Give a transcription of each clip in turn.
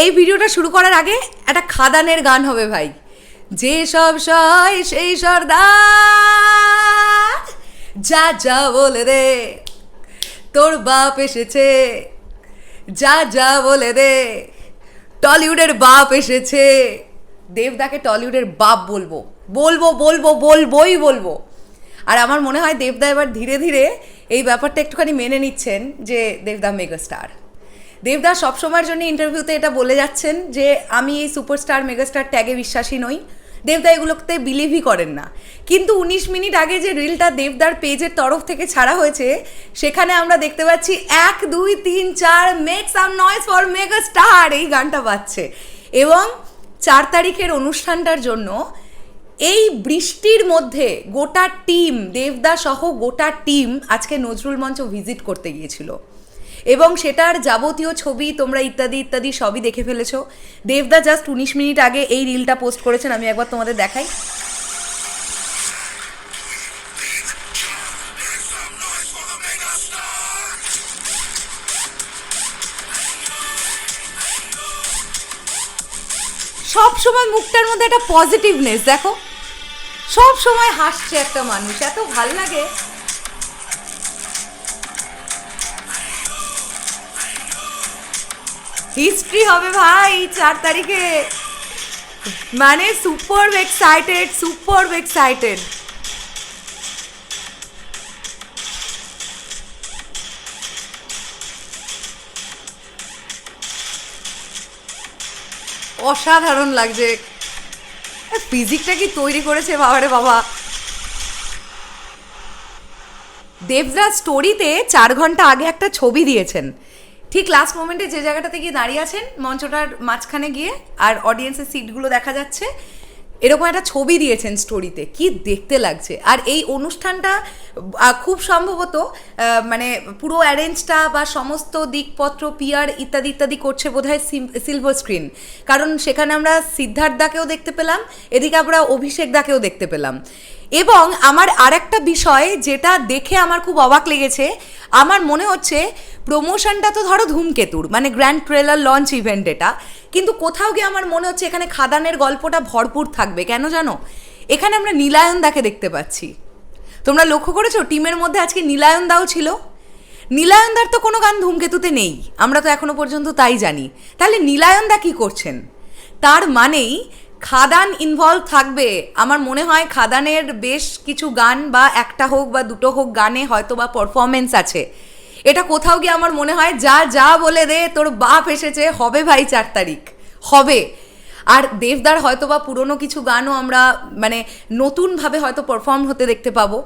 এই ভিডিওটা শুরু করার আগে একটা খাদানের গান হবে ভাই। যে সব সয়, সেই সর্দার, যা যা বলে দে, তোর বাপ এসেছে। যা যা বলে দে, টলিউডের বাপ এসেছে। দেবদাকে টলিউডের বাপ বলব। বলব বলব, বলবোই বলব। আর আমার মনে হয় দেবদা এবার ধীরে ধীরে এই ব্যাপারটা একটুখানি মেনে নিচ্ছেন যে দেবদা মেগাস্টার। দেবদা সবসময়ের জন্য ইন্টারভিউতে এটা বলে যাচ্ছেন যে, আমি এই সুপারস্টার মেগাস্টার ট্যাগে বিশ্বাসী নই। দেবদা এগুলোতে বিলিভই করেন না। কিন্তু উনিশ মিনিট আগে যে রিলটা দেবদার পেজের তরফ থেকে ছাড়া হয়েছে, সেখানে আমরা দেখতে পাচ্ছি এক, দুই, তিন, চার make some noise for mega star এই গানটা বাজছে। এবং চার তারিখের অনুষ্ঠানটার জন্য এই বৃষ্টির মধ্যে গোটা টিম দেবদা সহ গোটা টিম আজকে নজরুল মঞ্চ ভিজিট করতে গিয়েছিল। এবং সেটার যাবতীয় ছবি তোমরা ইত্যাদি ইত্যাদি সবই দেখে ফেলেছো। দেবদা জাস্ট উনিশ মিনিট আগে এই রিলটা পোস্ট করেছেন, আমি একবার তোমাদের দেখাই। সব সময় মুখটার মধ্যে একটা পজিটিভনেস দেখো। সব সময় হাসছে একটা মানুষ, এত ভালো লাগে। হিস্ট্রি হবে ভাই, চার তারিখে। মানে সুপার এক্সাইটেড সুপার এক্সাইটেড অসাধারণ লাগছে। ফিজিকটা কি তৈরি করেছে বাবারে বাবা। দেবরাজ স্টোরিতে চার ঘণ্টা আগে একটা ছবি দিয়েছেন। ঠিক লাস্ট মোমেন্টে যে জায়গাটাতে গিয়ে দাঁড়িয়ে আছেন মঞ্চটার মাঝখানে গিয়ে, আর অডিয়েন্সের সিটগুলো দেখা যাচ্ছে। এরকম একটা ছবি দিয়েছেন স্টোরিতে, কি দেখতে লাগছে? আর এই অনুষ্ঠানটা খুব সম্ভবত মানে পুরো অ্যারেঞ্জটা বা সমস্ত দিকপত্র পিয়ার ইত্যাদি ইত্যাদি করছে বোধহয় সিলভার স্ক্রিন। কারণ সেখানে আমরা সিদ্ধার্থদাকেও দেখতে পেলাম, এদিকে আমরা অভিষেক দাকেও দেখতে পেলাম। এবং আমার আরেকটা বিষয় যেটা দেখে আমার খুব অবাক লেগেছে, আমার মনে হচ্ছে প্রমোশনটা তো ধরো ধূমকেতুর মানে গ্র্যান্ড ট্রেলার লঞ্চ ইভেন্ট এটা। কিন্তু কোথাও গিয়ে আমার মনে হচ্ছে এখানে খাদানের গল্পটা ভরপুর থাকবে। কেন জানো? এখানে আমরা নীলায়ন দাকে দেখতে পাচ্ছি। তোমরা লক্ষ্য করেছ? টিমের মধ্যে আজকে নীলায়ন দাও ছিল। নীলায়নদার তো কোনো গান ধূমকেতুতে নেই। আমরা তো এখনও পর্যন্ত তাই জানি। তাহলে নীলায়নদা কি করছেন? তার মানেই খাদান ইনভলভ থাকবে। আমার মনে হয় খাদানের বেশ কিছু গান বা একটা হোক বা দুটো হোক গানে হয়তো বা পারফরমেন্স আছে। এটা কোথাও গিয়ে আমার মনে হয় যা যা বলে দে, তোর বাপ এসেছে, হবে ভাই চার তারিখ, হবে। আর দেবদার হয়তো বা পুরনো কিছু গানও আমরা মানে নতুনভাবে হয়তো পারফর্ম হতে দেখতে পাবো।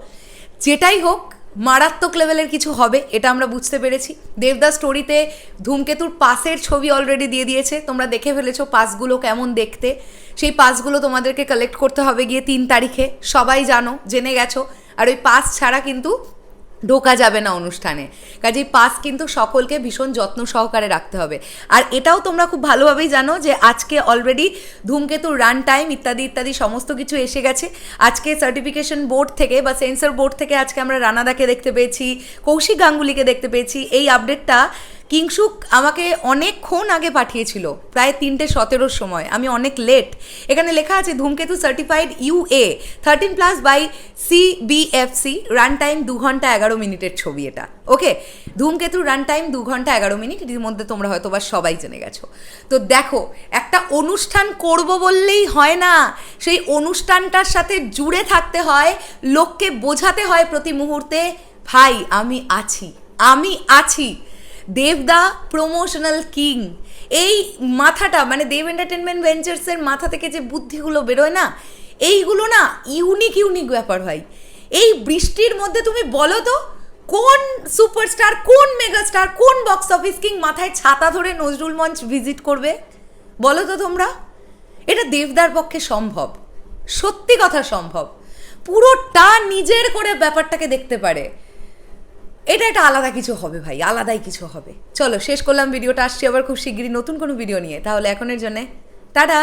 যেটাই হোক, মারাত্মক লেভেলের কিছু হবে, এটা আমরা বুঝতে পেরেছি। দেবদা স্টোরিতে ধূমকেতুর পাসের ছবি অলরেডি দিয়ে দিয়েছে। তোমরা দেখে ফেলেছো পাসগুলো কেমন দেখতে। সেই পাসগুলো তোমাদেরকে কালেক্ট করতে হবে গিয়ে তিন তারিখে। সবাই জানো, জেনে গেছো। আর ওই পাস ছাড়া কিন্তু ঢোকা যাবে না অনুষ্ঠানে। কাজেই পাস কিন্তু সকলকে ভীষণ যত্ন সহকারে রাখতে হবে। আর এটাও তোমরা খুব ভালোভাবেই জানো যে আজকে অলরেডি ধূমকেতুর রান টাইম ইত্যাদি ইত্যাদি সমস্ত কিছু এসে গেছে। আজকে সার্টিফিকেশন বোর্ড থেকে বা সেন্সর বোর্ড থেকে আজকে আমরা রানাদাকে দেখতে পেয়েছি, কৌশিক গাঙ্গুলিকে দেখতে পেয়েছি। এই আপডেটটা কিংসুক আমাকে অনেকক্ষণ আগে পাঠিয়েছিল, প্রায় তিনটে সতেরোর সময়। আমি অনেক লেট এখানে লেখা আছে, Dhumketu certified UA thirteen plus by CBFC run time দু ঘণ্টা এগারো মিনিটের ছবি এটা। ওকে ধূমকেতু রান টাইম দু ঘণ্টা এগারো মিনিট এটির মধ্যে তোমরা হয়তো বা সবাই জেনে গেছো। তো দেখো, একটা অনুষ্ঠান করব বললেই হয় না। সেই অনুষ্ঠানটার সাথে জুড়ে থাকতে হয়, লোককে বোঝাতে হয় প্রতি মুহূর্তে, ভাই, আমি আছি। আমি আছি। দেবদা প্রমোশনাল কিং এই মাথাটা মানে দেব এন্টারটেনমেন্ট ভেঞ্চার্সের মাথা থেকে যে বুদ্ধিগুলো বেরোয় না, এইগুলো না ইউনিক ইউনিক ব্যাপার হয়। এই বৃষ্টির মধ্যে তুমি বলো তো, কোন সুপারস্টার কোন মেগাস্টার কোন বক্স অফিস কিং মাথায় ছাতা ধরে নজরুল মঞ্চ ভিজিট করবে? বলো তো তোমরা। এটা দেবদার পক্ষে সম্ভব। সত্যি কথা সম্ভব। পুরোটা নিজের করে ব্যাপারটাকে দেখতে পারে। এটা একটা আলাদা কিছু হবে ভাই, আলাদাই কিছু হবে। চলো, শেষ করলাম ভিডিওটা, আসছি আবার খুব শিগগিরই নতুন কোনো ভিডিও নিয়ে। তাহলে এখনের জন্যে, টাটা!